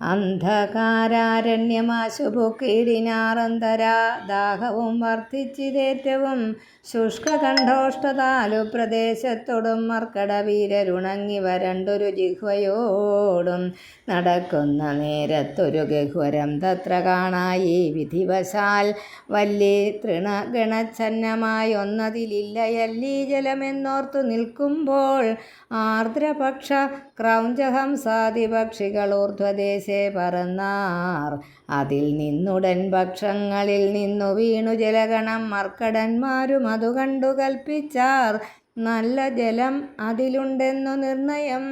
അന്ധകാരാരണ്യമാശുഭുക്കീടിനാറന്തരാ ദാഹവും വർദ്ധിച്ചിതേറ്റവും ശുഷ്കകണ്ഠോഷ്ടതാലു പ്രദേശത്തോടും മർക്കട വീരരുണങ്ങി വരണ്ടൊരു ജിഹ്വയോടും നടക്കുന്ന നേരത്തൊരു ഗഹ്വരം തത്ര കാണായി. വിധിവശാൽ വല്യ തൃണഗണച്ഛന്നമായി ഒന്നതിലില്ലയല്ലീ ജലമെന്നോർത്തു നിൽക്കുമ്പോൾ ആർദ്രപക്ഷ ക്രൗഞ്ചഹംസാദി പക്ഷികൾ ഊർധ്വദേശേ പറന്നാർ. അതിൽ നിന്നുടൻ പക്ഷങ്ങളിൽ നിന്നു വീണു ജലഗണം മർക്കടന്മാരും അതു കണ്ടു കൽപ്പിച്ചാർ. നല്ല ജലം അതിലുണ്ടെന്നു നിർണയം.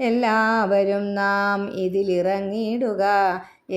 എല്ലാവരും നാം ഇതിലിറങ്ങിയിടുക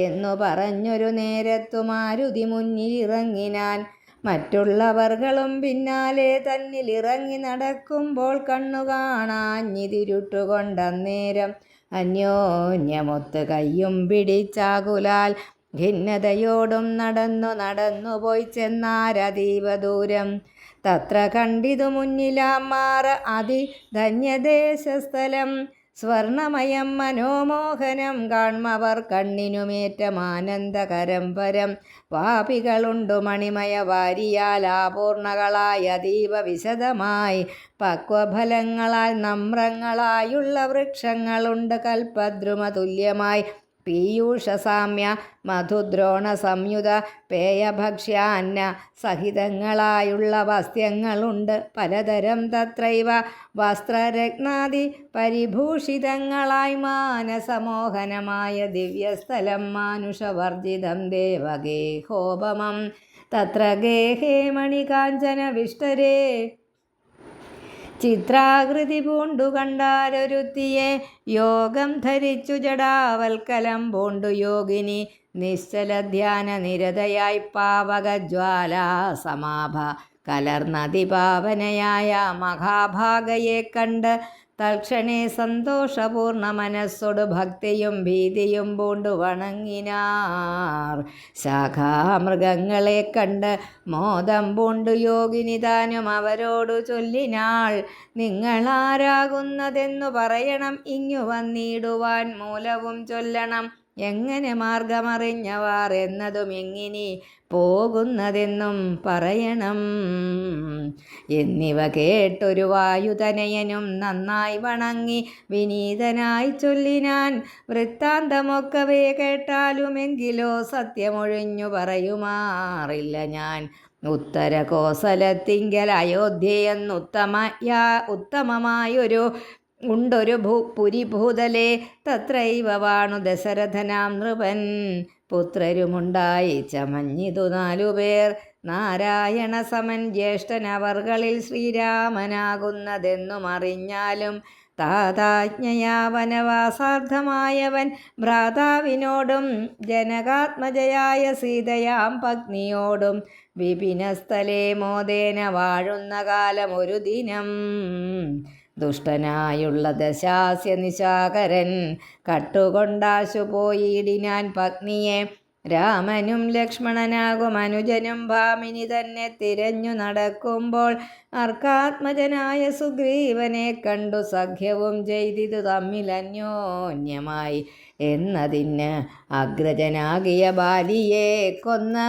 എന്നു പറഞ്ഞൊരു നേരത്തു മാരുതി മുന്നിലിറങ്ങിനാൻ മറ്റുള്ളവർകളും പിന്നാലെ തന്നിലിറങ്ങി നടക്കുമ്പോൾ കണ്ണു കാണാഞ്ഞിതിരുട്ടുകൊണ്ടന്നേരം അന്യോന്യമൊത്ത് കയ്യും പിടിച്ചാകുലാൽ ഖിന്നതയോടും നടന്നു നടന്നു പോയി ചെന്നാരതീവ ദൂരം തത്ര കണ്ടിതു മുന്നിലാമാറ അതി ധന്യദേശസ്ഥലം സ്വർണമയം മനോമോഹനം കാൺമവർ കണ്ണിനുമേറ്റമാനന്ദകരം പരം. പാപികളുണ്ടു മണിമയ വാരിയാൽ ആപൂർണകളായ അതീവ വിശദമായി പക്വഫലങ്ങളാൽ നമ്രങ്ങളായുള്ള വൃക്ഷങ്ങളുണ്ട് കൽപ്പദ്രുമതുല്യമായി. തുല്യമായി പീയൂഷസാമ്യ മധുദ്രോണ സംയുത പേയഭക്ഷ്യാന്ന സഹിതങ്ങളായുള്ള വസ്ത്യങ്ങളുണ്ട്. പലതരം തത്രൈവ വസ്ത്രരത്നാദി പരിഭൂഷിതങ്ങളായി മാനസമോഹനമായ ദിവ്യസ്ഥലം മാനുഷവർജിതം ദേവഗേഹോപമം. തത്ര ഗേഹേ മണികാഞ്ചന വിഷ്ടരേ ചിത്രാകൃതി പൂണ്ടു കണ്ടാരൊരുത്തിയെ യോഗം ധരിച്ചു ജടാവൽക്കലം പൂണ്ടു യോഗിനി. നിശ്ചല ധ്യാന നിരതയായി പാവകജ്വാലാ സമാഭ. കലർന്നതിപാവനയായ മഹാഭാഗയെ കണ്ട് തൽക്ഷണേ സന്തോഷപൂർണ മനസ്സോട് ഭക്തിയും ഭീതിയും പൂണ്ടു വണങ്ങിനാർ. ശാഖാമൃഗങ്ങളെ കണ്ട് മോദം പൂണ്ടു യോഗിനി താനും അവരോടു ചൊല്ലിനാൾ. നിങ്ങളാരാകുന്നതെന്നു പറയണം ഇങ്ങു വന്നിടുവാൻ മൂലവും ചൊല്ലണം. എങ്ങനെ മാർഗമറിഞ്ഞവാർ എന്നതും എങ്ങിനി പോകുന്നതെന്നും പറയണം. എന്നിവ കേട്ടൊരു വായുതനയനും നന്നായി വണങ്ങി വിനീതനായി ചൊല്ലിനാൻ വൃത്താന്തമൊക്കവേ കേട്ടാലുമെങ്കിലോ സത്യമൊഴിഞ്ഞു പറയുമാറില്ല ഞാൻ. ഉത്തരകോസലത്തിങ്കൽ അയോധ്യയെന്നുത്തമയാ ഉത്തമമായൊരു ഉണ്ടൊരു ഭൂ പുരിഭൂതലേ തത്രൈവ വാണു ദശരഥനാം നൃപൻ. പുത്രരുമുണ്ടായി ചമഞ്ഞിതു നാലുപേർ നാരായണ സമൻ ജ്യേഷ്ഠനവർകളിൽ ശ്രീരാമനാകുന്നതെന്നും അറിഞ്ഞാലും താതാജ്ഞയാ വനവാസാർത്ഥമായവൻ ഭ്രാതാവിനോടും ജനകാത്മജയായ സീതയാം പത്നിയോടും വിപിനസ്ഥലേ മോദേന വാഴുന്ന കാലം ഒരു ദിനം. ദുഷ്ടനായുള്ള ദശാസ്യ നിശാകരൻ കട്ടുകൊണ്ടാശു പോയിടിനാൻ പത്നിയെ. രാമനും ലക്ഷ്മണനാകും അനുജനും ഭാമിനി തന്നെ തിരഞ്ഞു നടക്കുമ്പോൾ അർക്കാത്മജനായ സുഗ്രീവനെ കണ്ടു സഖ്യവും ചെയ്തിതു തമ്മിൽ അന്യോന്യമായി. എന്നതിന് അഗ്രജനാകിയ ബാലിയെ കൊന്ന്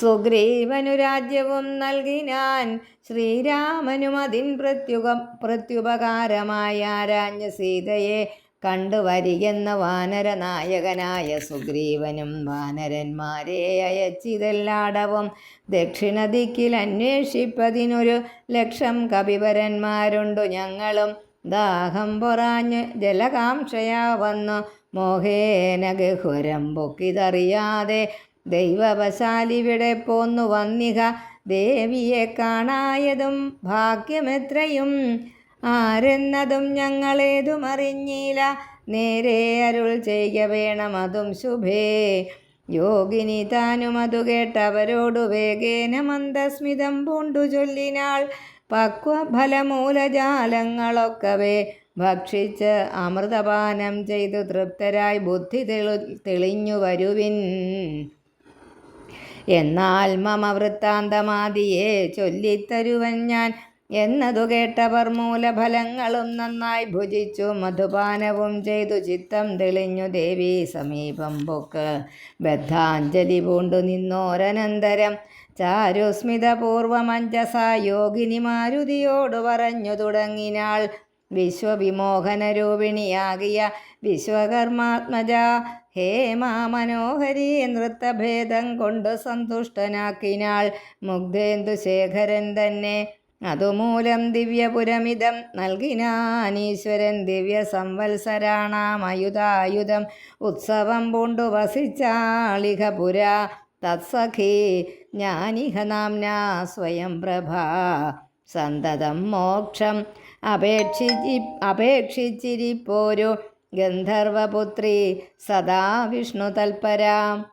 സുഗ്രീവനു രാജ്യവും നൽകിനാൻ ശ്രീരാമനും അതിൻ പ്രത്യുകം പ്രത്യുപകാരമായ രാജ്ഞ സീതയെ കണ്ടുവരികെന്ന വാനരനായകനായ സുഗ്രീവനും വാനരന്മാരെ അയച്ചിതെല്ലാടവും ദക്ഷിണദിക്കിൽ അന്വേഷിപ്പതിനൊരു ലക്ഷം കവിവരന്മാരുണ്ടു ഞങ്ങളും. ദാഹം പൊറാഞ്ഞ് ജലകാംക്ഷയാ വന്നു. മോഹേന ഗഹുരം പൊക്കിതറിയാതെ ദൈവവശാലിവിടെ പോന്നു വന്നിക. ദേവിയെ കാണായതും ഭാഗ്യമെത്രയും ആരെന്നതും ഞങ്ങളേതും അറിഞ്ഞില്ല. നേരെ അരുൾ ചെയ്യ വേണം അതും ശുഭേ. യോഗിനി താനും അതു കേട്ടവരോടു വേഗേന മന്ദസ്മിതം പൂണ്ടു ചൊല്ലിനാൾ. പക്വഫലമൂലജാലങ്ങളൊക്കവേ ഭക്ഷിച്ച് അമൃതപാനം ചെയ്തു തൃപ്തരായി ബുദ്ധി തെളി തെളിഞ്ഞു വരുവിൻ. എന്നാൽ മമ വൃത്താന്തമാതിയെ ചൊല്ലിത്തരുവൻ ഞാൻ. എന്നതു കേട്ടവർ മൂലഫലങ്ങളും നന്നായി ഭുജിച്ചു. മധുപാനവും ചെയ്തു ചിത്തം തെളിഞ്ഞു ദേവി സമീപം പൊക്ക്. ബദ്ധാഞ്ജലി പൂണ്ടു നിന്നോരനന്തരം. ചാരുസ്മിതപൂർവമഞ്ജസ യോഗിനി മാരുതിയോട് പറഞ്ഞു തുടങ്ങിനാൾ. വിശ്വവിമോഹനരൂപിണിയാകിയ വിശ്വകർമാത്മജ ഹേ മാ മനോഹരി നൃത്തഭേദം കൊണ്ട് സന്തുഷ്ടനാക്കിനാൾ മുഗ്ധേന്ദു ശേഖരൻ തന്നെ. അതുമൂലം ദിവ്യപുരമിതം നൽകിനാനീശ്വരൻ ദിവ്യ സംവത്സരാണാമയുധായുധം ഉത്സവം പൂണ്ടു വസിച്ചാളിഹ പുര തത്സഖി ജ്ഞാനിഹ നാംന സ്വയം പ്രഭ. സന്തതം മോക്ഷം. അപേക്ഷിച്ചി അപേക്ഷിച്ചിരിപ്പോരു ഗന്ധർവപുത്രി സദാ വിഷ്ണു തൽപരാ.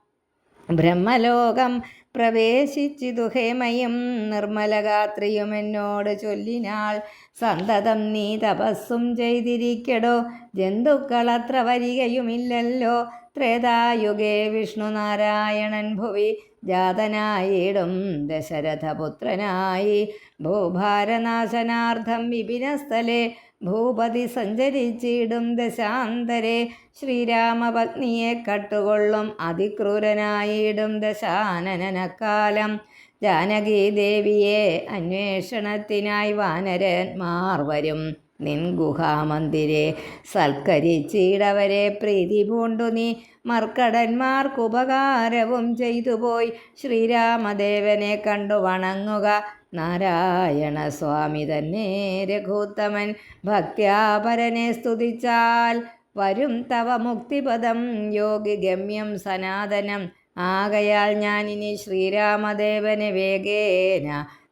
ബ്രഹ്മലോകം പ്രവേശിച്ചിതു ഹേമയും നിർമ്മലഗാത്രിയും എന്നോട് ചൊല്ലിനാൾ സന്തതം നീ തപസ്സും ചെയ്തിരിക്കടോ? ജന്തുക്കൾ അത്ര വരികയുമില്ലല്ലോ. ത്രേതായുഗേ വിഷ്ണുനാരായണൻ ഭുവി ജാതനായിടും ദശരഥപുത്രനായി. ഭൂഭാരനാശനാർത്ഥം വിപിനസ്ഥലെ ഭൂപതി സഞ്ചരിച്ചിടും ദശാന്തരെ. ശ്രീരാമപത്നിയെ കട്ടുകൊള്ളും അതിക്രൂരനായിടും ദശാനനക്കാലം ജാനകി ദേവിയെ അന്വേഷണത്തിനായി വാനരന്മാർ വരും നിൻ ഗുഹാമന്ദിരെ സൽക്കരിച്ചിടവരെ പ്രീതി പൂണ്ടു നീ. മർക്കടന്മാർക്കുപകാരവും ചെയ്തുപോയി. ശ്രീരാമദേവനെ കണ്ടു വണങ്ങുക. നാരായണ സ്വാമി തന്നെ രഘുത്തമൻ ഭക്ത്യാപരനെ സ്തുതിച്ചാൽ വരും തവ മുക്തിപദം യോഗി ഗമ്യം സനാതനം. ആകയാൽ ഞാനിനി ശ്രീരാമദേവനെ വേഗേന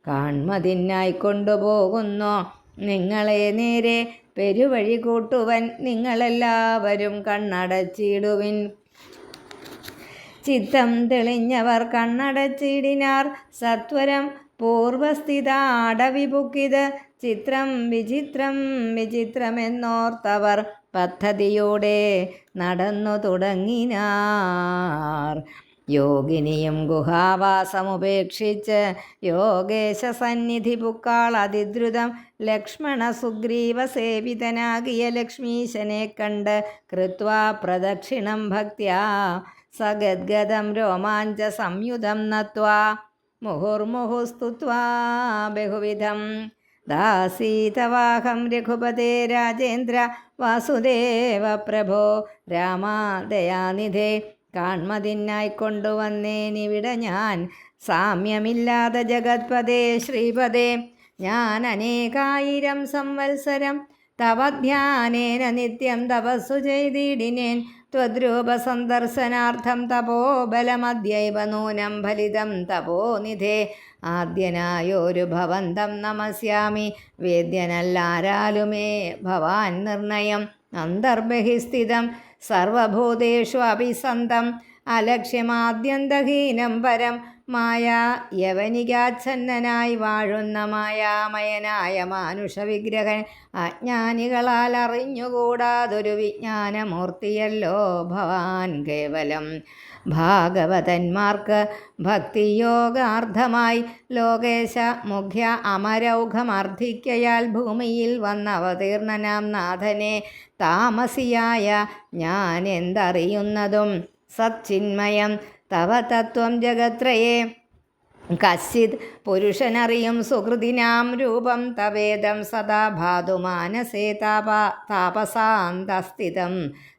കാൺമതിനായി കൊണ്ടുപോകുന്നു നിങ്ങളെ നേരെ പെരുവഴി കൂട്ടുവൻ നിങ്ങളെല്ലാവരും കണ്ണടച്ചിടുവിൻ. ചിത്തം തെളിഞ്ഞവർ കണ്ണടച്ചിടിനാർ സത്വരം പൂർവസ്ഥിതാടവിപുക്കിത് ചിത്രം വിചിത്രം വിചിത്രമെന്നോർത്തവർ പദ്ധതിയോടെ നടന്നു തുടങ്ങിനാർ. യോഗിനിയും ഗുഹാവാസമുപേക്ഷിച്ച് യോഗേശ സന്നിധി പുക്കാൾ അതിദ്രുതം ലക്ഷ്മണ സുഗ്രീവ സേവിതനാകിയ ലക്ഷ്മീശനെ കണ്ട് കൃത്വാ പ്രദക്ഷിണം ഭക്ത്യാ. സഗദ്ഗതം രോമാഞ്ച സംയുതം നത്വാ. മുഹുർമുഹുസ്തുത്വാ ബഹുവിധം. ദാസീതവാഹം രഘുപതേ രാജേന്ദ്ര വാസുദേവ പ്രഭോ രാമാദയാനിധേ കാൺമതിനായി കൊണ്ടുവന്നേനിവിടെ ഞാൻ. സാമ്യമില്ലാതെ ജഗത്പദേ ശ്രീപദേ ഞാൻ അനേകായിരം സംവത്സരം തവ ധ്യാനേന നിത്യം തപസ്സു ചെയ്തിടിനേൻ. ത്വദ്രൂപ തപോ ബലമദ്യൈവ നൂനം ഫലിതം തപോനിധേ ആദ്യനായോരു ഭവന്തം നമസ്യാമി. വേദ്യനല്ലാരാലുമേ ഭവാൻ നിർണയം. അന്തർബഹിസ്ഥിതം സർവഭൂതേഷു അഭിസന്തം. അലക്ഷ്യമാദ്യന്തഹീനം പരം മായ യവനികാച്ഛന്നനായി വാഴുന്ന മായാമയനായ മാനുഷവിഗ്രഹൻ അജ്ഞാനികളാൽ അറിഞ്ഞുകൂടാതൊരു വിജ്ഞാനമൂർത്തിയല്ലോ ഭവാൻ. കേവലം ഭാഗവതന്മാർക്ക് ഭക്തിയോഗാർത്ഥമായി ലോകേശ മുഖ്യ അമരൗഘമർദ്ധിക്കയാൽ ഭൂമിയിൽ വന്നവതീർണനാം നാഥനെ താമസിയായ ഞാൻ എന്തറിയുന്നതും സച്ചിന്മയം തവ തത്വം ജഗത്രയെ. കശ്ചിത് പുരുഷനറിയും സുഹൃതിനാം രൂപം തവേദം സദാ ഭാതു മാനസേ താപ താപസാന്തസ്ഥിതം.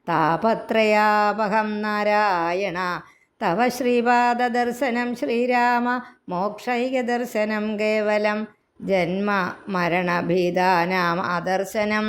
താപത്രയാപഹം നാരായണ. തവ ശ്രീപാദദർശനം ശ്രീരാമ. മോക്ഷൈകദർശനം കേവലം ജന്മ മരണഭീതാനാം അദർശനം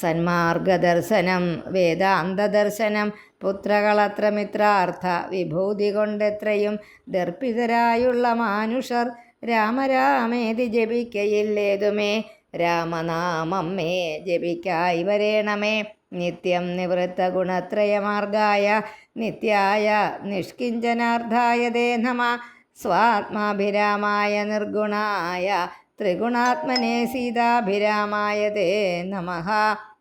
സന്മാർഗദർശനം വേദാന്തദർശനം പുത്രകളത്ര അർത്ഥ വിഭൂതി കൊണ്ടെത്രയും ദർപ്പിതരായുള്ള മാനുഷർ രാമരാമേതി ജപിക്കയില്ലേതുമേ? രാമനാമം മേ ജപിക്കായി വരേണമേ. നിത്യം നിവൃത്ത ഗുണത്രയമാർഗായ നിത്യായ നിഷ്കിഞ്ചനാർദ്ധായ ദേ നമ. സ്വാത്മാഭിരാമായ നിർഗുണായ ത്രിഗുണാത്മനെ സീതാഭിരാമായ തേ നമ.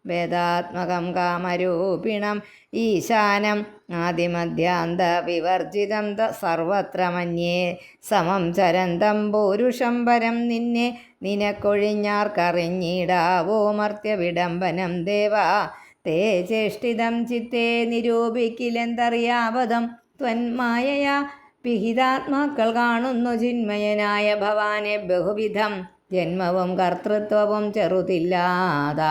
വേദാത്മകം കാമരൂപിണം. ഈശാനം ആദിമധ്യാന്ത വിവർജിതം ത സർവത്ര മന്യേ. സമം ചരന്തം പൂരുഷം പരം നിന്നെ നിനക്കൊഴിഞ്ഞാർക്കറിഞ്ഞിടാവോ മർത്യവിടംബനം ദേവാ. തേ ചേഷ്ടിതം ചിത്തേ നിരൂപിക്കിലെന്തറിയാവതം ത്വന്മായയാ പിഹിതാത്മാക്കൾ കാണുന്നു ചിന്മയനായ ഭവാനെ ബഹുവിധം. ജന്മവും കർത്തൃത്വവും ചെറുതില്ലാത.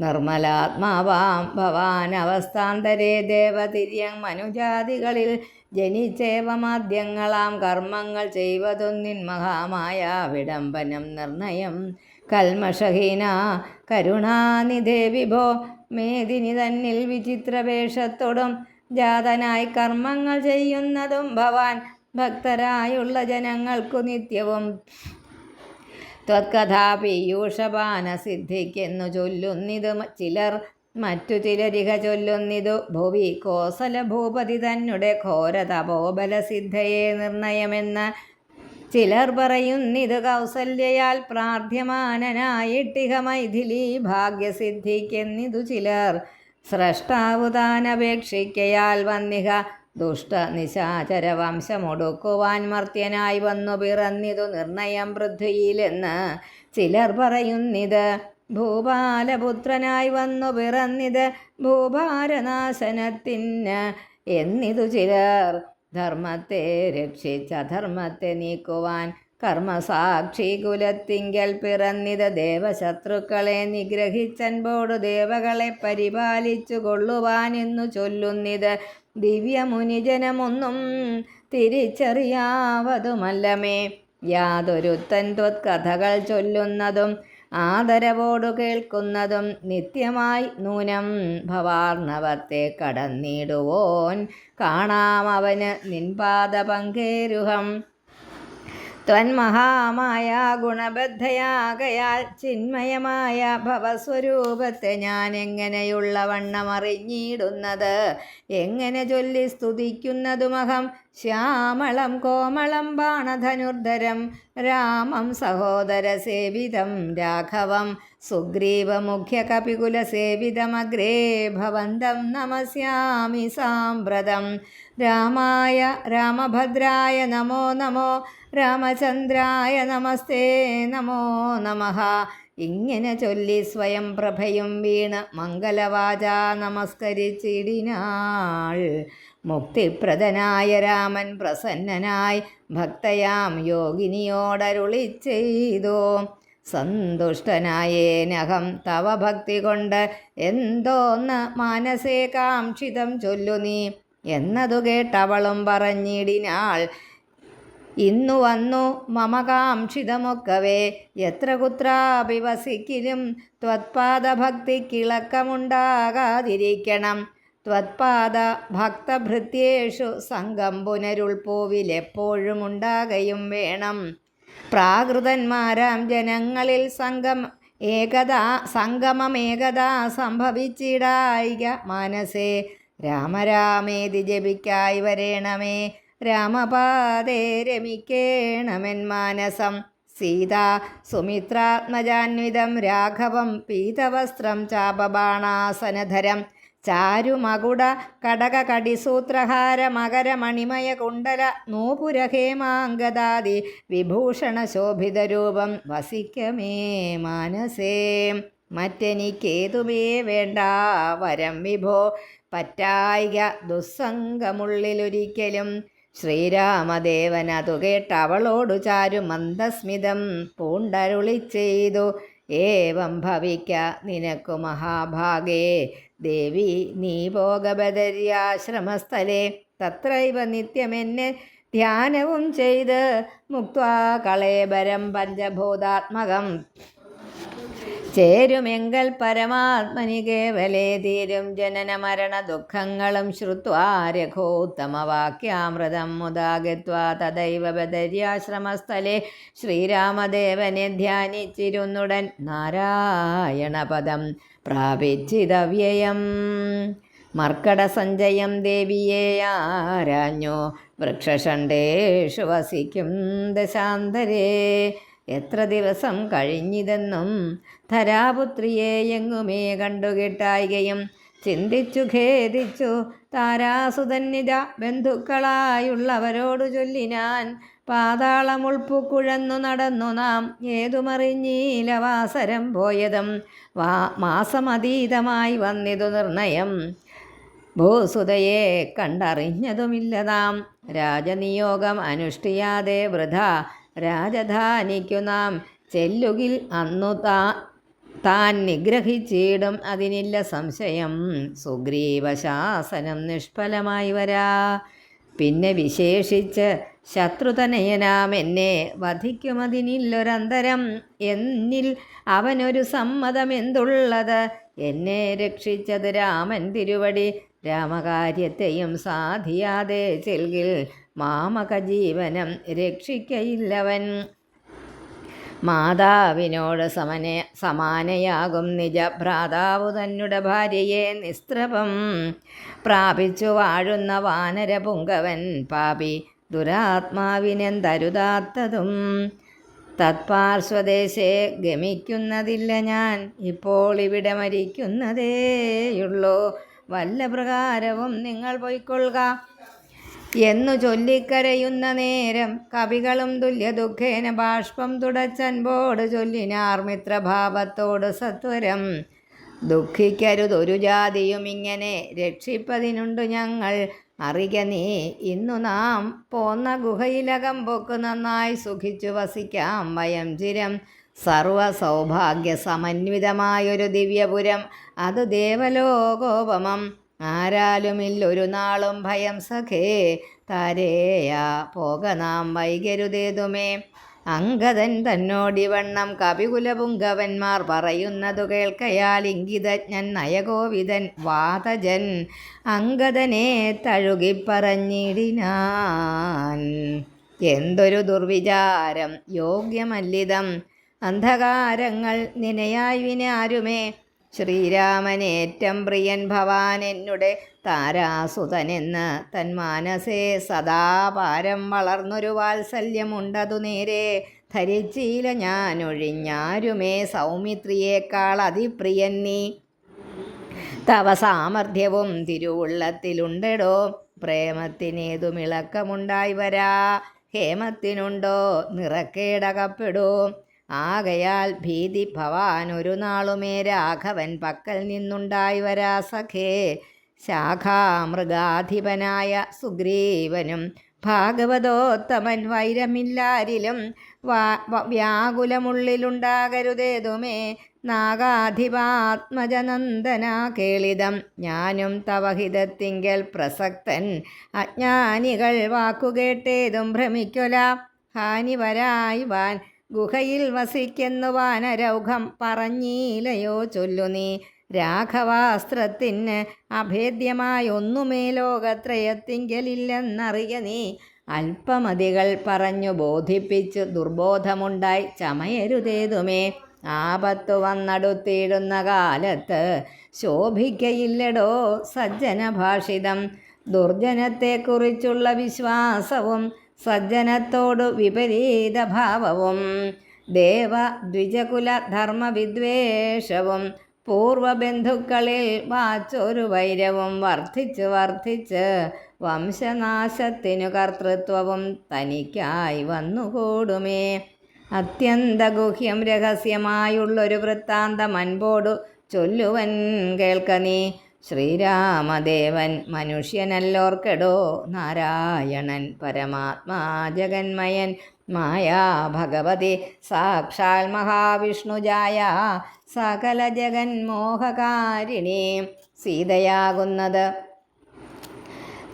നിർമ്മലാത്മാവാം ഭവാൻ അവസ്ഥാന്തരേ ദേവതിര്യങ് മനുജാതികളിൽ ജനിച്ചേവമാദ്യങ്ങളാം കർമ്മങ്ങൾ ചെയ്വതൊന്നിൻ മഹാമായ വിടംബനം നിർണയം. കൽമഷഹീന കരുണാനിധേ വിഭോ മേദിനി തന്നിൽ വിചിത്രവേഷത്തോടും ജാതനായി കർമ്മങ്ങൾ ചെയ്യുന്നതും ഭവാൻ ഭക്തരായുള്ള ജനങ്ങൾക്കു നിത്യവും. ത്വത്കഥാ പീയൂഷപാന ചൊല്ലുന്നിത് ചിലർ മറ്റു ചിലരിക ചൊല്ലുന്നിതു. ഭുവി കോസല ഭൂപതി തന്നെ ഘോര തപോബല സിദ്ധയെ നിർണയമെന്ന് ചിലർ പറയുന്നിത് കൗസല്യയാൽ പ്രാർത്ഥ്യമാനനായിട്ടിഹ മൈഥിലി ഭാഗ്യസിദ്ധിക്കെന്നിതു ചിലർ സ്രഷ്ടാവു താനപേക്ഷിക്കയാൽ വന്നിഹ ദുഷ്ട നിശാചര വംശമൊടുക്കുവാൻ മർത്യനായി വന്നു പിറന്നിതു നിർണയം പൃഥ്വിയിലെന്ന് ചിലർ പറയുന്നിത്. ഭൂപാലപുത്രനായി വന്നു പിറന്നിത് ഭൂഭാരനാശനത്തിന് എന്നിതു ചിലർ ധർമ്മത്തെ രക്ഷിച്ച ധർമ്മത്തെ നീക്കുവാൻ കർമ്മസാക്ഷി കുലത്തിങ്കൽ പിറന്നിത് ദേവശത്രുക്കളെ നിഗ്രഹിച്ചൻപോടു ദേവകളെ പരിപാലിച്ചു കൊള്ളുവാനെന്നു ചൊല്ലുന്നിത്. ദിവ്യമുനിജനമൊന്നും തിരിച്ചറിയാവതുമല്ലമേ. യാതൊരുത്തൻ തൻത്വത്കഥകൾ ചൊല്ലുന്നതും ആദരവോടു കേൾക്കുന്നതും നിത്യമായി നൂനം ഭവാർണവത്തെ കടന്നിടുവോൻ. കാണാം അവന് പങ്കേരുഹം ത്വന്മഹാമായ ഗുണബദ്ധയാകയാൽ ചിന്മയമായ ഭവസ്വരൂപത്തെ ഞാൻ എങ്ങനെയുള്ള വണ്ണം അറിഞ്ഞിടുന്നത്? എങ്ങനെ ചൊല്ലി സ്തുതിക്കുന്നതുമഹം ശ്യാമളം കോമളം ബാണധനുർധരം രാമം സഹോദര സേവിതം രാഘവം സുഗ്രീവമുഖ്യകപികുലസേവിതമഗ്രേ കപികുല സേവിതമഗ്രേ ഭവന്തം നമസ്യാമി സാമ്പ്രതം. രാമായ രാമഭദ്രായ നമോ നമോ രാമചന്ദ്രായ നമസ്തേ നമോ നമഃ. ഇങ്ങനെ ചൊല്ലി സ്വയം പ്രഭയും വീണ് മംഗലവാച നമസ്കരിച്ചിടിനാൾ. മുക്തിപ്രദനായ രാമൻ പ്രസന്നനായി ഭക്തയാം യോഗിനിയോടരുളി ചെയ്തോ. സന്തുഷ്ടനായേനഹം തവ ഭക്തി കൊണ്ട് എന്തോന്ന് മനസ്സേ കാക്ഷിതം ചൊല്ലു നീ എന്നതു കേട്ടവളും പറഞ്ഞിടിനാൾ. ഇന്നു വന്നു മമ കാക്ഷിതമൊക്കവേ എത്ര കുത്രാപി വസിക്കിലും ത്വത്പാദഭക്തിക്കിളക്കമുണ്ടാകാതിരിക്കണം. ത്വത്പാദ ഭക്തഭൃത്യേഷു സംഘം പുനരുൾപ്പോവിലെപ്പോഴും ഉണ്ടാകയും വേണം. പ്രാകൃതന്മാരാം ജനങ്ങളിൽ സംഘം ഏകതാ സംഗമമേകതാ സംഭവിച്ചിടായിക മനസ്സേ. രാമരാമേതി ജപിക്കായി വരേണമേ. രാമപാദേ രമിക്കേണമെൻ മാനസം. സീത സുമിത്രാത്മജാന്വിതം രാഘവം പീതവസ്ത്രം ചാപബാണാസനധരം. ചാരുമകുട കടക മകര മണിമയ കുണ്ടല നൂപുരഹേമാങ്കദാദി വിഭൂഷണ ശോഭിതരൂപം വസിക്കമേ മാനസേ. മറ്റെനിക്കേതുമേ വേണ്ട? വരം വിഭോ പറ്റായിക ദുസ്സംഗമുള്ളിലൊരിക്കലും. ശ്രീരാമദേവൻ അതു കേട്ട് അവളോടു ചാരു മന്ദസ്മിതം പൂണ്ടരുളി ചെയ്തു ഏവം ഭവിക്ക നിനക്കു മഹാഭാഗേ. ദേവി നീ ഭോഗബദര്യാശ്രമസ്ഥലേ തത്രൈവ നിത്യമെന്നെ ധ്യാനവും ചെയ്ത് മുക്വാ കളേബരം പഞ്ചഭൂതാത്മകം. ചേരുമെങ്കൽ പരമാത്മനി കേവലേ തീരും ജനന മരണ ദുഃഖങ്ങളും ശ്രുത്വാ രഘോത്തമവാക്യാമൃതം മുദാഗത്വാ തദൈവ ബദര്യാശ്രമസ്ഥലേ ശ്രീരാമദേവനെ ധ്യാനിച്ചിരുന്നുടൻ നാരായണപദം പ്രാപിച്ചിതവ്യയം. മർക്കട സഞ്ജയം ദേവിയെ ആരാഞ്ഞു വൃക്ഷഷണ്ടേഷു വസിക്കും ദശാന്തരേ. എത്ര ദിവസം കഴിഞ്ഞിതെന്നും ധരാപുത്രിയെ എങ്ങുമേ കണ്ടുകിട്ടായികയും ചിന്തിച്ചു ഖേദിച്ചു താരാസുതന്നിത ബന്ധുക്കളായുള്ളവരോടു ചൊല്ലിനാൻ പാതാളമുൾപ്പുക്കുഴന്നു നടന്നു നാം ഏതുമറിഞ്ഞീലവാസരം പോയതും വാ മാസമതീതമായി വന്നിതു നിർണയം. ഭൂസുതയെ കണ്ടറിഞ്ഞതുമില്ല നാം. രാജനിയോഗം അനുഷ്ഠിയാതെ വൃഥ രാജധാനിക്കു നാം ചെല്ലുകിൽ അന്നു താ താൻ നിഗ്രഹിച്ചിടും അതിനില്ല സംശയം. സുഗ്രീവശാസനം നിഷ്ഫലമായി വരാ. പിന്നെ വിശേഷിച്ച് ശത്രുതനയനാം എന്നെ വധിക്കുമതിനില്ലൊരന്തരം. എന്നിൽ അവനൊരു സമ്മതം എന്തുള്ളത് എന്നെ രക്ഷിച്ചത് രാമൻ തിരുവടി. രാമകാര്യത്തെയും സാധിയാതെ ചെൽകിൽ മാമക ജീവനം രക്ഷിക്കയില്ലവൻ. മാതാവിനോട് സമന സമാനയാകും നിജ ഭ്രാതാവു തന്നുടെ ഭാര്യയെ നിസ്ത്രപം. പ്രാപിച്ചു വാഴുന്ന വാനര പുങ്കവൻ പാപി ദുരാത്മാവിനെന്തരുതാത്തതും തത്പാർശ്വദേശേ ഗമിക്കുന്നതില്ല ഞാൻ ഇപ്പോൾ ഇവിടെ മരിക്കുന്നതേയുള്ളൂ. വല്ല പ്രകാരവും നിങ്ങൾ പൊയ്ക്കൊള്ളുക. എന്നു ചൊല്ലിക്കരയുന്ന നേരം കവികളും തുല്യ ദുഃഖേന ബാഷ്പം തുടച്ചൻപോട് ചൊല്ലിനാർ മിത്രഭാവത്തോട് സത്വരം. ദുഃഖിക്കരുതൊരു ജാതിയും ഇങ്ങനെ രക്ഷിപ്പതിനുണ്ടു ഞങ്ങൾ. അറിക നീ ഇന്നു നാം പോന്ന ഗുഹയിലകം പൊക്ക് നന്നായി സുഖിച്ചു വസിക്കാം വയം ചിരം. സർവ സൗഭാഗ്യ സമന്വിതമായൊരു ദിവ്യപുരം. അത് ദേവലോകോപമം. ആരാലുമില്ലൊരു നാളും ഭയം സഖേ. താരേയാ പോക നാം വൈകരുതേതുമേ. അങ്കദൻ തന്നോടിവണ്ണം കവികുലപുങ്കവന്മാർ പറയുന്നതു കേൾക്കയാൽ ഇംഗിതജ്ഞൻ നയകോവിതൻ വാതജൻ അങ്കദനെ തഴുകിപ്പറഞ്ഞിടിനാൻ. എന്തൊരു ദുർവിചാരം യോഗ്യമല്ലിതം. അന്ധകാരങ്ങൾ നിനയായി വിനാരുമേ. ശ്രീരാമനേറ്റം പ്രിയൻ ഭവാൻ എന്നുടെ താരാസുതനെന്ന് സദാ പാരം വളർന്നൊരു വാത്സല്യമുണ്ടതു നേരെ. ധരിച്ചീല ഞാൻ ഒഴിഞ്ഞാരുമേ സൗമിത്രിയേക്കാൾ അതിപ്രിയൻ നീ. തവ സാമർഥ്യവും തിരുവുള്ളത്തിലുണ്ടടോ. പ്രേമത്തിനേതുമിളക്കമുണ്ടായി വരാ. ഹേമത്തിനുണ്ടോ? നിറക്കേടകപ്പെടോ. ആകയാൽ ഭീതി ഭവാൻ ഒരു നാളുമേ രാഘവൻ പക്കൽ നിന്നുണ്ടായി വരാ സഖേ. ശാഖാമൃഗാധിപനായ സുഗ്രീവനും ഭാഗവതോത്തമൻ വൈരമില്ലാരിലും വ്യാകുലമുള്ളിലുണ്ടാകരുതേതുമേ. നാഗാധിപാത്മജനന്ദന കേളിതം. ഞാനും തവഹിതത്തിങ്കൽ പ്രസക്തൻ. അജ്ഞാനികൾ വാക്കുകേട്ടേതും ഭ്രമിക്കൊല. ഹാനി വരായി വാൻ ഗുഹയിൽ വസിക്കുന്നു വാനരൗഘം പറഞ്ഞീലയോ ചൊല്ലു നീ. രാഘവാസ്ത്രത്തിന് അഭേദ്യമായൊന്നുമേ ലോകത്രയത്തിങ്കലില്ലെന്നറിയ നീ. അല്പമതികൾ പറഞ്ഞു ബോധിപ്പിച്ചു ദുർബോധമുണ്ടായി ചമയരുതേതുമേ. ആപത്തു വന്നടുത്തിടുന്ന കാലത്ത് ശോഭിക്കയില്ലടോ സജ്ജന ഭാഷിതം ദുർജനത്തെക്കുറിച്ചുള്ള വിശ്വാസവും സജ്ജനത്തോടു വിപരീത ഭാവവും ദേവ ദ്വിജകുല ധർമ്മ വിദ്വേഷവും പൂർവബന്ധുക്കളിൽ വാച്ചൊരു വൈരവും വർദ്ധിച്ച് വർദ്ധിച്ച് വംശനാശത്തിനു കർത്തൃത്വവും തനിക്കായി വന്നുകൂടുമേ. അത്യന്ത ഗുഹ്യം രഹസ്യമായുള്ളൊരു വൃത്താന്തം അൻപോടു ചൊല്ലുവൻ കേൾക്ക നീ. ശ്രീരാമദേവൻ മനുഷ്യനല്ലോർക്കെടോ നാരായണൻ പരമാത്മാ ജഗന്മയൻ മായാ ഭഗവതി സാക്ഷാൽ മഹാവിഷ്ണുജായ സകല ജഗന്മോഹകാരിണി സീതയാകുന്നത്.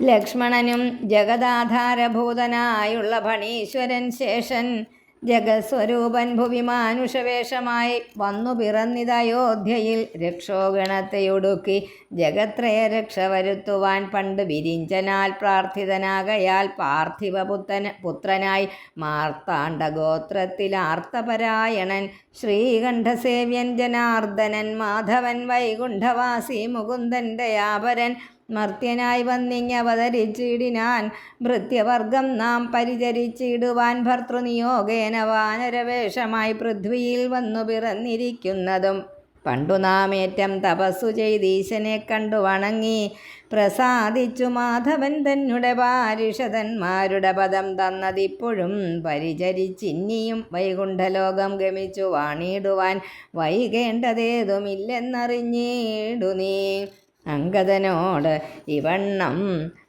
ലക്ഷ്മണനും ജഗദാധാരഭൂതനായുള്ള ഭണീശ്വരൻ ശേഷൻ ജഗസ്വരൂപൻ ഭുവി മാനുഷവേഷമായി വന്നു പിറന്നിതയോധ്യയിൽ രക്ഷോഗണത്തെയൊടുക്കി ജഗത്രയ രക്ഷ വരുത്തുവാൻ പണ്ട് വിരിഞ്ചനാൽ പ്രാർത്ഥിതനാകയാൽ പാർത്ഥിവപുത്തന പുത്രനായി മാർത്താണ്ഡഗോത്രത്തിൽ ആർത്തപരായണൻ ശ്രീകണ്ഠസേവ്യൻ ജനാർദ്ദനൻ മാധവൻ വൈകുണ്ഠവാസി മുകുന്ദൻ ദയാപരൻ മർത്യനായി വന്നിങ്ങവതരിച്ചിടിനാൻ ഭൃത്യവർഗം നാം പരിചരിച്ചിടുവാൻ ഭർത്തൃനിയോഗേന വാനരവേഷമായി പൃഥ്വിയിൽ വന്നു പിറന്നിരിക്കുന്നതും. പണ്ടു നാം ഏറ്റം തപസ്സു ചെയ്തീശനെ കണ്ടു വണങ്ങി. പ്രസാദിച്ചു മാധവൻ തന്നെ പാരിഷതന്മാരുടെ പദം തന്നതിപ്പോഴും പരിചരിച്ചിന്നിയും വൈകുണ്ഠലോകം ഗമിച്ചു വാണിടുവാൻ വൈകേണ്ടതേതുമില്ലെന്നറിഞ്ഞിടു നീ അങ്കദനോട് ഇവണ്ണം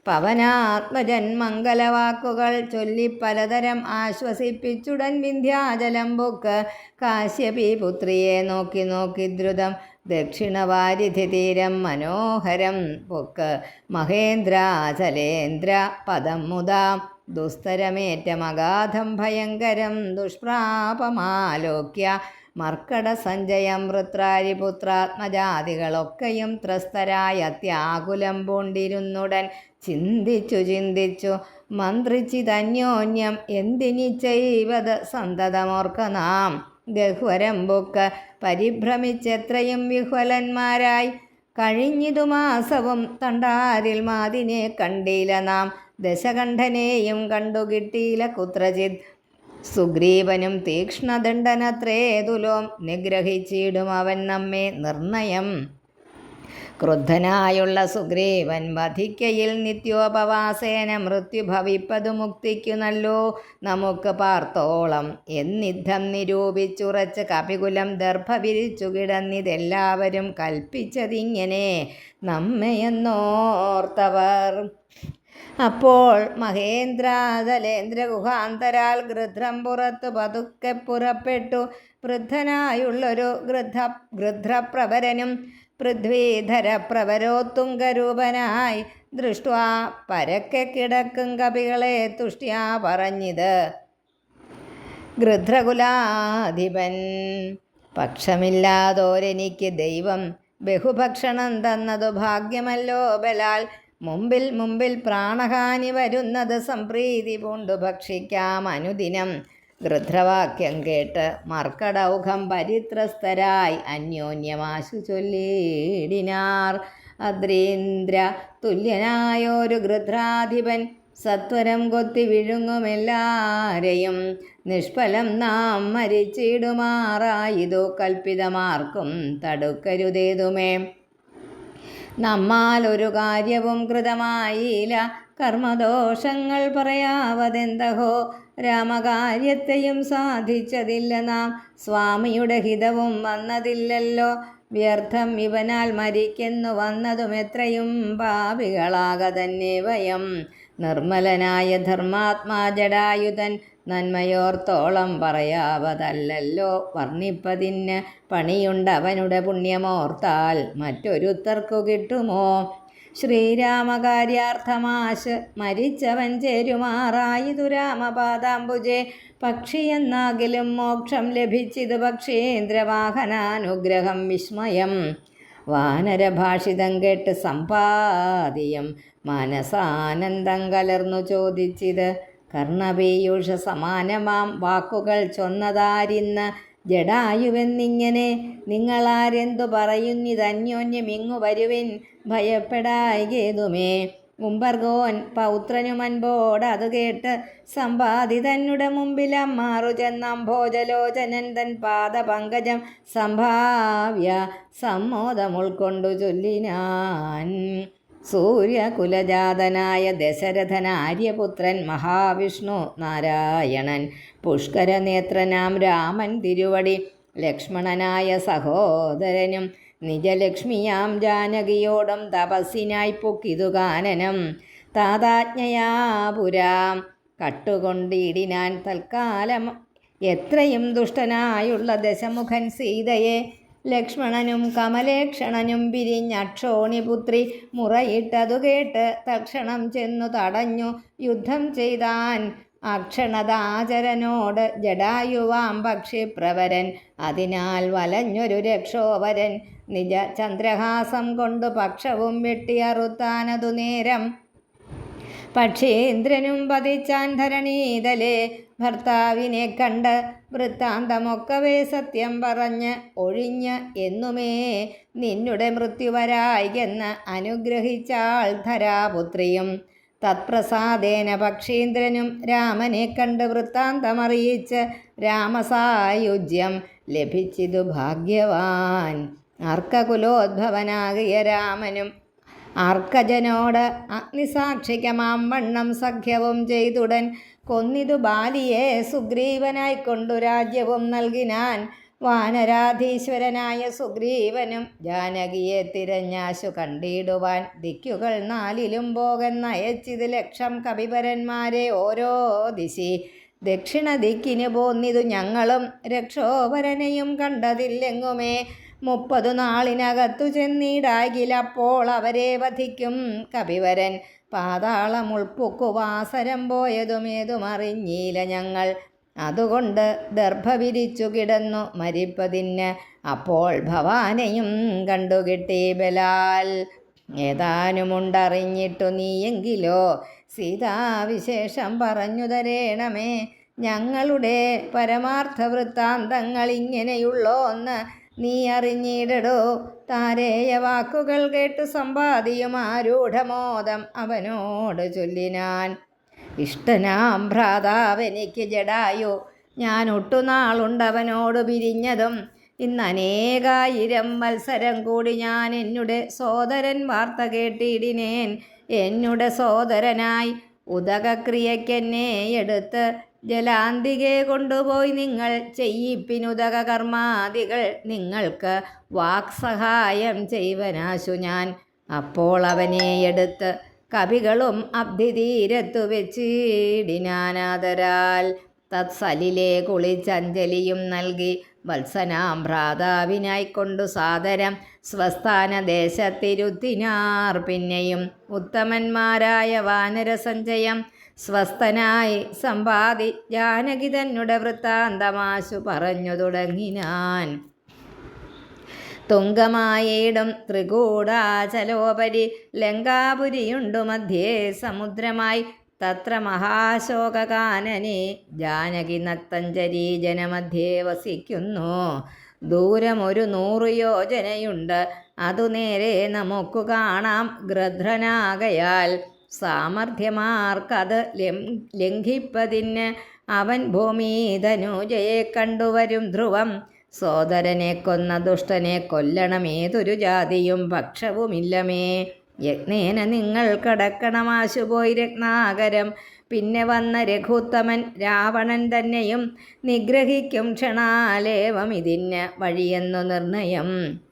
പവനാത്മജൻ മംഗലവാക്കുകൾ ചൊല്ലി പലതരം ആശ്വസിപ്പിച്ചുടൻ വിന്ധ്യാചലം പൊക്ക് കാശ്യപി പുത്രിയെ നോക്കി നോക്കി ദ്രുതം ദക്ഷിണവാരിധി തീരം മനോഹരം പൊക്ക് മഹേന്ദ്രാചലേന്ദ്ര പദം മുതാം ദുസ്തരമേറ്റമഗാധം ഭയങ്കരം ദുഷ്പ്രാപമാലോക്യ മർക്കട സഞ്ജയം വൃത്രാരിപുത്രാത്മജാതികളൊക്കെയും ത്രസ്തരായ അത്യാകുലം പൂണ്ടിരുന്നുടൻ ചിന്തിച്ചു ചിന്തിച്ചു മന്ത്രിച്ചിതന്യോന്യം എന്തിനി ചെയ്വത് സന്തതമോർക്ക നാം? ഗഹ്വരം ബുക്ക് പരിഭ്രമിച്ചെത്രയും വിഹ്വലന്മാരായി? കഴിഞ്ഞിതു മാസവും തണ്ടാരിൽ മാതിനെ കണ്ടീല നാം. ദശകണ്ഠനെയും കണ്ടു കുത്രജിത്. സുഗ്രീവനും തീക്ഷ്ണദണ്ഡനത്രേതുലോം നിഗ്രഹിച്ചിടും അവൻ നമ്മെ നിർണയം. ക്രുദ്ധനായുള്ള സുഗ്രീവൻ വധിക്കയിൽ നിത്യോപവാസേന മൃത്യുഭവിപ്പതു മുക്തിക്കു നല്ലോ നമുക്ക് പാർത്തോളം എന്നിദ്ധം നിരൂപിച്ചുറച്ച് കപികുലം ദർഭ വിരിച്ചു കിടന്നിതെല്ലാവരും കൽപ്പിച്ചതിങ്ങനെ നമ്മയെന്നോർത്തവർ. അപ്പോൾ മഹേന്ദ്രാതലേന്ദ്ര ഗുഹാന്തരാൽ ഗൃധ്രം പുറത്തു പതുക്കെ പുറപ്പെട്ടു. വൃദ്ധനായുള്ളൊരു ഗൃദ്ധ ഗൃധ്രപ്രവരനും പൃഥ്വീധര പ്രവരോത്തുങ്കരൂപനായി ദൃഷ്ട്വാ പരക്കെ കിടക്കും കപികളെ തുഷ്ട്യാ പറഞ്ഞിത്. ഗൃധ്രകുലാധിപൻ പക്ഷമില്ലാതോരെനിക്ക് ദൈവം ബഹുഭക്ഷണം തന്നതു ഭാഗ്യമല്ലോ ബലാൽ. മുമ്പിൽ മുമ്പിൽ പ്രാണഹാനി വരുന്നത് സംപ്രീതി പൂണ്ടു ഭക്ഷിക്കാം അനുദിനം. ഗൃധ്രവാക്യം കേട്ട് മർക്കടൗഘം പരിത്രസ്തരായി അന്യോന്യമാശു ചൊല്ലിടിനാർ. അദ്രീന്ദ്ര തുല്യനായൊരു ഗൃധ്രാധിപൻ സത്വരം കൊത്തി വിഴുങ്ങുമെല്ലാരെയും നിഷ്ഫലം നാം മരിച്ചിടുമാറായിതു കൽപ്പിതമാർക്കും തടുക്കരുതേതുമേ. നമ്മാൽ ഒരു കാര്യവും കൃതമായില്ല കർമ്മദോഷങ്ങൾ പറയാവതെന്തഹോ? രാമകാര്യത്തെയും സാധിച്ചതില്ല നാം. സ്വാമിയുടെ ഹിതവും വന്നതില്ലല്ലോ. വ്യർത്ഥം ഇവനാൽ മരിക്കുന്നു വന്നതും എത്രയും പാപികളാക തന്നെ വയം. നിർമ്മലനായ ധർമാത്മാ ജടായുധൻ നന്മയോർത്തോളം പറയാവതല്ലല്ലോ. വർണിപ്പതിന് പണിയുണ്ടവനുടെ പുണ്യമോർത്താൽ മറ്റൊരുത്തർക്കു കിട്ടുമോ? ശ്രീരാമകാര്യാർത്ഥമാശ് മരിച്ചവൻ ചേരുമാറായിതു രാമപാദാംബുജെ. പക്ഷിയെന്നാകിലും മോക്ഷം ലഭിച്ചിത് പക്ഷേന്ദ്രവാഹനാനുഗ്രഹം വിസ്മയം. വാനരഭാഷിതം കേട്ട് സമ്പാദിയം മനസാനന്ദം കലർന്നു ചോദിച്ചിത് കർണപീയൂഷ സമാനമാം വാക്കുകൾ ചൊന്നതാരിന്ന് ജഡായുവെന്നിങ്ങനെ നിങ്ങളാരെന്തു പറയുന്നിതന്യോന്യം ഇങ്ങു വരുവിൻ ഭയപ്പെടായികേതുമേ? ഉമ്പർഗോൻ പൗത്രനുമൻപോട് അത് കേട്ട് സമ്പാദിതന്നുടെ തന്നുടെ ചെന്നാം ചെന്നംഭോജലോചനൻ തൻ പാദപങ്കജം സംഭാവ്യ സമ്മോദം ഉൾക്കൊണ്ടു ചൊല്ലിനാൻ. സൂര്യകുലജാതനായ ദശരഥൻ ആര്യപുത്രൻ മഹാവിഷ്ണു നാരായണൻ പുഷ്കരനേത്രനാം രാമൻ തിരുവടി ലക്ഷ്മണനായ സഹോദരനും നിജലക്ഷ്മിയാം ജാനകിയോടും തപസ്സിനായി പൊക്കിതുകാനനം താതാജ്ഞയാ പുരാം കട്ടുകൊണ്ടിടിനാൻ തൽക്കാലം എത്രയും ദുഷ്ടനായുള്ള ദശമുഖൻ സീതയെ ലക്ഷ്മണനും കമലേക്ഷണനും പിരിഞ്ഞക്ഷോണിപുത്രി മുറയിട്ടതു കേട്ട് തക്ഷണം ചെന്നു തടഞ്ഞു യുദ്ധം ചെയ്താൻ. അക്ഷണതാചരനോട് ജഡായുവാം പക്ഷിപ്രവരൻ അതിനാൽ വലഞ്ഞൊരു രക്ഷോവരൻ. നിജ ചന്ദ്രഹാസം കൊണ്ട് പക്ഷവും വെട്ടിയറുത്താനതു നേരം. പക്ഷേന്ദ്രനും പതിച്ചാൻ ധരണീതലെ ഭർത്താവിനെ കണ്ട് വൃത്താന്തമൊക്കവേ സത്യം പറഞ്ഞ് ഒഴിഞ്ഞ് എന്നുമേ നിന്നുടെ മൃത്യുവരായികെന്ന് അനുഗ്രഹിച്ചാൾ ധരാപുത്രിയും. തത്പ്രസാദേന പക്ഷീന്ദ്രനും രാമനെ കണ്ട് വൃത്താന്തമറിയിച്ച് രാമസായുജ്യം ലഭിച്ചിതു ഭാഗ്യവാൻ. അർക്കകുലോദ്ഭവനാകിയ രാമനും അർക്കജനോട് അഗ്നിസാക്ഷികമാം വണ്ണം സഖ്യവും ചെയ്തുടൻ കൊന്നിതു ബാലിയെ സുഗ്രീവനായി കൊണ്ടു രാജ്യവും നൽകിനാൻ. വാനരാധീശ്വരനായ സുഗ്രീവനും ജാനകിയെ തിരഞ്ഞാശു കണ്ടിടുവാൻ ദിക്കുകൾ നാലിലും പോകെന്നയച്ചിത് ലക്ഷം കവിപരന്മാരെ ഓരോ ദിശി. ദക്ഷിണ ദിക്കിന് പോന്നിതു ഞങ്ങളും രക്ഷോപരനെയും കണ്ടതില്ലെങ്ങുമേ? മുപ്പതു നാളിനകത്തു ചെന്നിടാകിലപ്പോൾ അവരെ വധിക്കും കപിവരൻ. പോയതും ഏതും അറിഞ്ഞീല ഞങ്ങൾ. അതുകൊണ്ട് ദർഭ വിരിച്ചു കിടന്നു മരിപ്പതിന്. അപ്പോൾ ഭവാനെയും കണ്ടുകിട്ടി ബലാൽ. ഏതാനുമുണ്ടറിഞ്ഞിട്ടു നീയെങ്കിലോ? സീതാവിശേഷം പറഞ്ഞു തരേണമേ. ഞങ്ങളുടെ പരമാർത്ഥ വൃത്താന്തങ്ങൾ ഇങ്ങനെയുള്ളോന്ന് നീ അറിഞ്ഞിടടോ? താരേയ വാക്കുകൾ കേട്ട് സമ്പാദിയും ആരൂഢമോദം അവനോട് ചൊല്ലിനാൻ. ഇഷ്ടനാം ഭ്രാതാവെനിക്ക് ജഡായു. ഞാൻ ഒട്ടുനാളുണ്ടവനോട് പിരിഞ്ഞതും. ഇന്ന് അനേകായിരം മത്സരം കൂടി ഞാൻ എന്നുടെ സോദരൻ വാർത്ത കേട്ടിടിനേൻ. എന്നുടെ സോദരനായി ഉദകക്രിയക്കെന്നെ എടുത്ത് ജലാന്തികെ കൊണ്ടുപോയി നിങ്ങൾ ചെയ്യിപ്പിനുതക കർമാദികൾ. നിങ്ങൾക്ക് വാക്സഹായം ചെയ്വനാശു ഞാൻ. അപ്പോൾ അവനെ എടുത്ത് കവികളും അബ്ധിതീരത്തു വെച്ചിടിനാനാദരാൽ തത്സലിലെ കുളിച്ചഞ്ജലിയും നൽകി വത്സനാം ഭ്രാതാവിനായിക്കൊണ്ടു സാദരം സ്വസ്ഥാന ദേശത്തിരുത്തിനാർ പിന്നെയും ഉത്തമന്മാരായ വാനരസഞ്ചയം സ്വസ്ഥനായി സമ്പാദി ജാനകി തന്നെ വൃത്താന്തമാശു പറഞ്ഞു തുടങ്ങിനാൻ. തുങ്കമായിടും ത്രികൂടാചലോപരി ലങ്കാപുരിയുണ്ടു മധ്യേ സമുദ്രമായി. തത്ര മഹാശോകാനനെ ജാനകി നത്തഞ്ചരി ജനമധ്യേ വസിക്കുന്നു. ദൂരമൊരു നൂറു യോജനയുണ്ട്. അതു നേരെ നമുക്ക് കാണാം. ഗൃധ്രനാകയാൽ സാമർഥ്യമാർക്കത് ലം ലംഘിപ്പതിന് അവൻ ഭൂമിധനുജയെ കണ്ടുവരും ധ്രുവം. സോദരനെ കൊന്ന ദുഷ്ടനെ കൊല്ലണമേതൊരു ജാതിയും പക്ഷവുമില്ലമേ യജ്ഞേന നിങ്ങൾ കടക്കണമാശുപോയി രത്നാകരം. പിന്നെ വന്ന രഘുത്തമൻ രാവണൻ തന്നെയും നിഗ്രഹിക്കും ക്ഷണാലേവം ഇതിന് വഴിയെന്നു നിർണയം.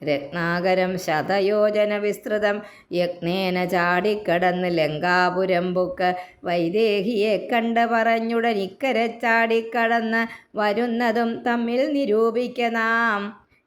രത്നാകരം ശതയോജന വിസ്തൃതം യജ്ഞേന ചാടിക്കടന്ന് ലങ്കാപുരം ബുക്ക് വൈദേഹിയെ കണ്ട് പറഞ്ഞുടൻ ഇക്കരെ ചാടിക്കടന്ന് വരുന്നതും തമ്മിൽ നിരൂപിക്ക നാം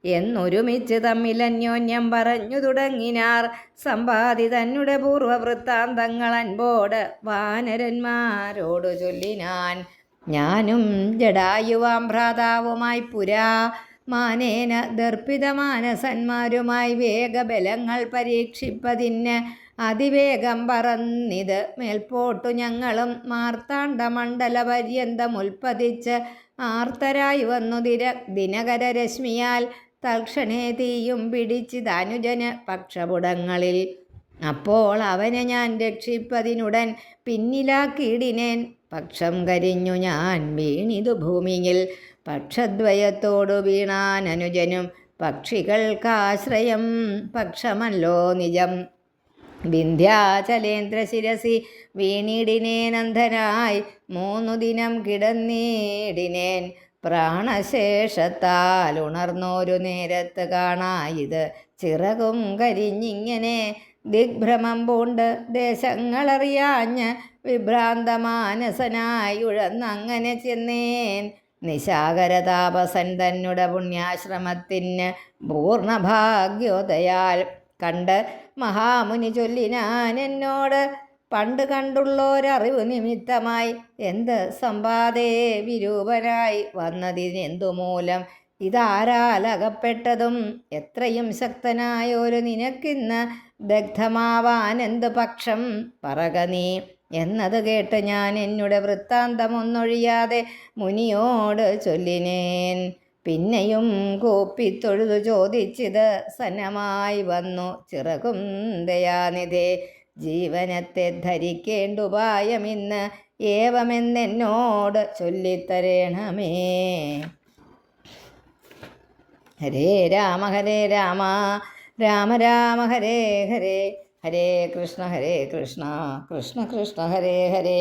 എന്നൊരുമിച്ച് തമ്മിൽ അന്യോന്യം പറഞ്ഞു തുടങ്ങിനാർ. സമ്പാദി തന്നുടെ പൂർവവൃത്താന്തങ്ങൾ അൻപോട് വാനരന്മാരോട് ചൊല്ലിനാൻ. ഞാനും ജഡായുവാം ഭ്രാതാവുമായി പുരാ. മാനേന ദർപ്പിത മാനസന്മാരുമായി വേഗബലങ്ങൾ പരീക്ഷിപ്പതിന് അതിവേഗം പറന്നിത്. മേൽപോട്ടു ഞങ്ങളും മാർത്താണ്ഡ മണ്ഡല പര്യന്തം ഉൽപ്പതിച്ച് ആർത്തരായി വന്നു ദിര ദിനകര രശ്മിയാൽ തൽക്ഷണേ തീയും പിടിച്ച് ധനുജന് പക്ഷപുടങ്ങളിൽ. അപ്പോൾ അവനെ ഞാൻ രക്ഷിപ്പതിനുടൻ പിന്നിലാക്കിയിടിനേൻ. പക്ഷം കരിഞ്ഞു ഞാൻ വീണിതു ഭൂമിയിൽ. പക്ഷദ്വയത്തോടു വീണാൻ അനുജനും പക്ഷികൾക്കാശ്രയം പക്ഷമല്ലോ നിജം. വിന്ധ്യാചലേന്ദ്ര ശിരസി വീണിടിനേനന്ദനായി മൂന്നു ദിനം കിടന്നീടിനേൻ. പ്രാണശേഷത്താൽ ഉണർന്നോരു നേരത്ത് കാണായിത് ചിറകും കരിഞ്ഞിങ്ങനെ ദിഗ്ഭ്രമം പൂണ്ട് ദേശങ്ങളറിയാഞ്ഞ് വിഭ്രാന്തമാനസനായി ഉഴന്നങ്ങനെ ചെന്നേൻ. നിശാകരതാപസൻ തന്നുട പുണ്യാശ്രമത്തിന് പൂർണഭാഗ്യോദയാൽ കണ്ട് മഹാമുനി ചൊല്ലിനാൻ എന്നോട് പണ്ട് കണ്ടുള്ളോരറിവ് നിമിത്തമായി എന്ത് സമ്പാദയെ വിരൂപനായി വന്നതിനെന്തു മൂലം ഇതാരാലകപ്പെട്ടതും? എത്രയും ശക്തനായൊരു നിനക്കിന്ന് ദഗ്ധമാവാൻ എന്ത് പക്ഷം? പറക നീ. എന്നത് കേട്ട് ഞാൻ എന്നുടെ വൃത്താന്തമൊന്നൊഴിയാതെ മുനിയോട് ചൊല്ലിനേൻ. പിന്നെയും കോപ്പിത്തൊഴുതു ചോദിച്ചിത് സന്നമായി വന്നു. ചിറകും ദയാനിധേ. ജീവനത്തെ ധരിക്കേണ്ടുപായമിന്ന് ഏവമെന്നെന്നോട് ചൊല്ലിത്തരേണമേ. ഹരേ രാമ ഹരേ രാമ രാമ രാമ ഹരേ ഹരേ ഹരേ കൃഷ്ണ ഹരേ കൃഷ്ണ കൃഷ്ണ കൃഷ്ണ ഹരേ ഹരേ.